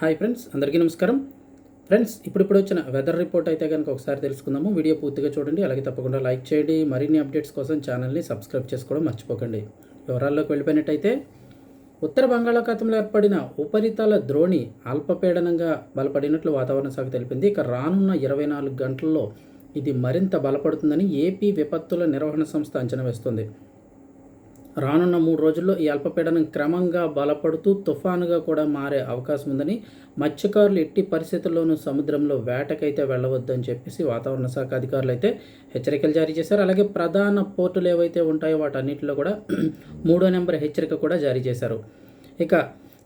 Hi friends అందరికీ నమస్కారం. Friends ఇప్పుడిప్పుడు వచ్చిన వెదర్ రిపోర్ట్ అయితే కనుక ఒకసారి తెలుసుకుందాము. వీడియో పూర్తిగా చూడండి అలాగే తప్పకుండా లైక్ చేయండి. మరిన్ని అప్డేట్స్ కోసం ఛానల్ని సబ్స్క్రైబ్ చేసుకోవడం మర్చిపోకండి. వివరాల్లోకి వెళ్ళిపోయినట్టయితే ఉత్తర బంగాళాఖాతంలో ఏర్పడిన ఉపరితల ద్రోణి అల్పపీడనంగా బలపడినట్లు వాతావరణ శాఖ తెలిపింది. ఇక రానున్న ఇరవై నాలుగు గంటల్లో ఇది మరింత బలపడుతుందని ఏపీ విపత్తుల నిర్వహణ సంస్థ అంచనా వేస్తుంది. రానున్న మూడు రోజుల్లో ఈ అల్పపీడనం క్రమంగా బలపడుతూ తుఫానుగా కూడా మారే అవకాశం ఉందని మత్స్యకారులు ఎట్టి పరిస్థితుల్లోనూ సముద్రంలో వేటకైతే వెళ్ళవద్దని చెప్పేసి వాతావరణ శాఖ అధికారులు అయితే హెచ్చరికలు జారీ చేశారు. అలాగే ప్రధాన పోర్టులు ఏవైతే ఉంటాయో వాటన్నిటిలో కూడా మూడో నెంబర్ హెచ్చరిక కూడా జారీ చేశారు. ఇక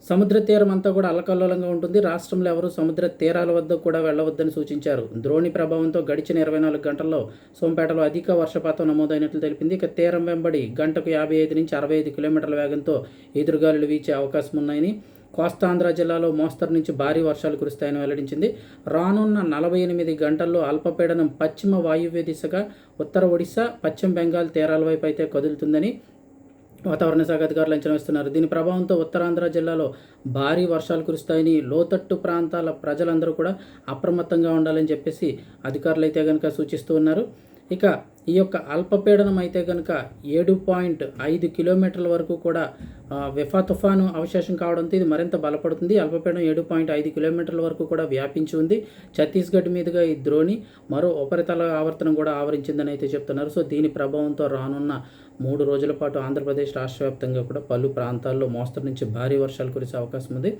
సముద్ర తీరం అంతా కూడా అల్లకల్లోలంగా ఉంటుంది. రాష్ట్రంలో ఎవరు సముద్ర తీరాల వద్ద కూడా వెళ్ళవద్దని సూచించారు. ద్రోణి ప్రభావంతో గడిచిన ఇరవై నాలుగు గంటల్లో సోంపేటలో అధిక వర్షపాతం నమోదైనట్లు తెలిపింది. ఇక తీరం వెంబడి గంటకు యాభై ఐదు నుంచి అరవై ఐదు కిలోమీటర్ల వేగంతో ఎదురుగాలులు వీచే అవకాశం ఉన్నాయని కోస్తాంధ్ర జిల్లాలో మోస్తరు నుంచి భారీ వర్షాలు కురుస్తాయని వెల్లడించింది. రానున్న నలభై ఎనిమిది గంటల్లో అల్పపీడనం పశ్చిమ వాయువ్య దిశగా ఉత్తర ఒడిశా పశ్చిమ బెంగాల్ తీరాల వైపు అయితే కదులుతుందని వాతావరణ శాఖ అధికారులు అంచనా వేస్తున్నారు. దీని ప్రభావంతో ఉత్తరాంధ్ర జిల్లాలో భారీ వర్షాలు కురుస్తాయని లోతట్టు ప్రాంతాల ప్రజలందరూ కూడా అప్రమత్తంగా ఉండాలని చెప్పేసి అధికారులు అయితే కనుక సూచిస్తూ ఉన్నారు. ఇక ఈ యొక్క అల్పపీడనం అయితే కనుక ఏడు పాయింట్ ఐదు కిలోమీటర్ల వరకు కూడా విఫా తుఫాను అవశేషం కావడంతో ఇది మరింత బలపడుతుంది. అల్పపీడనం ఏడు పాయింట్ ఐదు కిలోమీటర్ల వరకు కూడా వ్యాపించి ఉంది. ఛత్తీస్గఢ్ మీదుగా ఈ ద్రోణి మరో ఉపరితల ఆవర్తనం కూడా ఆవరించిందని అయితే చెప్తున్నారు. సో దీని ప్రభావంతో రానున్న మూడు రోజుల పాటు ఆంధ్రప్రదేశ్ రాష్ట్ర వ్యాప్తంగా కూడా పలు ప్రాంతాల్లో మోస్తరు నుంచి భారీ వర్షాలు కురిసే అవకాశం ఉంది.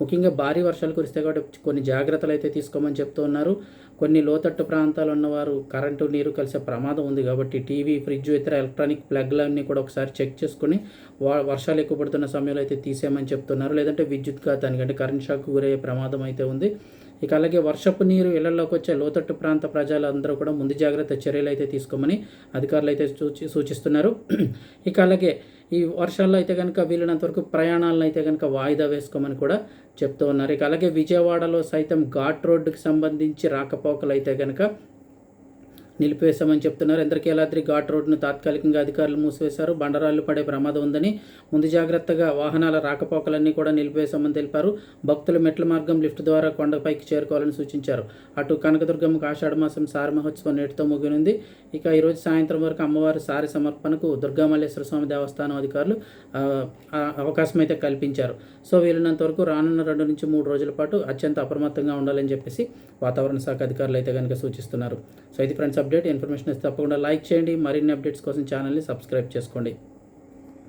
ముఖ్యంగా భారీ వర్షాలు కురిస్తే కాబట్టి కొన్ని జాగ్రత్తలు అయితే తీసుకోమని చెప్తూ ఉన్నారు. కొన్ని లోతట్టు ప్రాంతాలు ఉన్నవారు కరెంటు నీరు కలిసే ప్రమాదం ఉంది కాబట్టి టీవీ ఫ్రిడ్జ్ ఇతర ఎలక్ట్రానిక్ ప్లగ్లన్నీ కూడా ఒకసారి చెక్ చేసుకుని వర్షాలు ఎక్కువ పడుతున్న సమయంలో అయితే తీసేయమని చెప్తున్నారు. లేదంటే విద్యుత్ ఘాతానికి కరెంట్ షాక్ గురయ్యే ప్రమాదం అయితే ఉంది. ఇక అలాగే వర్షపు నీరు ఇళ్ళలోకి వచ్చే లోతట్టు ప్రాంత ప్రజలందరూ కూడా ముందు జాగ్రత్త చర్యలు అయితే తీసుకోమని అధికారులు అయితే సూచి సూచిస్తున్నారు. ఇక అలాగే ఈ వర్షాల్లో అయితే కనుక వీలైనంత వరకు ప్రయాణాలను అయితే కనుక వాయిదా వేసుకోమని కూడా చెప్తూ ఉన్నారు. ఇక అలాగే విజయవాడలో సైతం ఘాట్ రోడ్డుకి సంబంధించి రాకపోకలు అయితే కనుక నిలిపివేశామని చెప్తున్నారు. ఇంద్రకీలాద్రి ఘాట్ రోడ్డును తాత్కాలికంగా అధికారులు మూసివేశారు. బండరాళ్ళు పడే ప్రమాదం ఉందని ముందు జాగ్రత్తగా వాహనాల రాకపోకలన్నీ కూడా నిలిపివేశామని తెలిపారు. భక్తులు మెట్ల మార్గం లిఫ్ట్ ద్వారా కొండపైకి చేరుకోవాలని సూచించారు. అటు కనకదుర్గమ్మకు ఆషాఢమాసం సారి మహోత్సవం నేటితో ముగినుంది ఇక ఈరోజు సాయంత్రం వరకు అమ్మవారి సారి సమర్పణకు దుర్గామల్లేశ్వర స్వామి దేవస్థానం అధికారులు అవకాశం అయితే కల్పించారు. సో వీలున్నంత వరకు రానున్న రెండు నుంచి మూడు రోజుల పాటు అత్యంత అప్రమత్తంగా ఉండాలని చెప్పేసి వాతావరణ శాఖ అధికారులు అయితే కనుక సూచిస్తున్నారు. సో ఇది ఫ్రెండ్స్ అప్డేట్ ఇన్ఫర్మేషన్ ఇస్తే తప్పకుండా లైక్ చేయండి. మరిన్ని అప్డేట్స్ కోసం ఛానల్ని సబ్స్క్రైబ్ చేసుకోండి.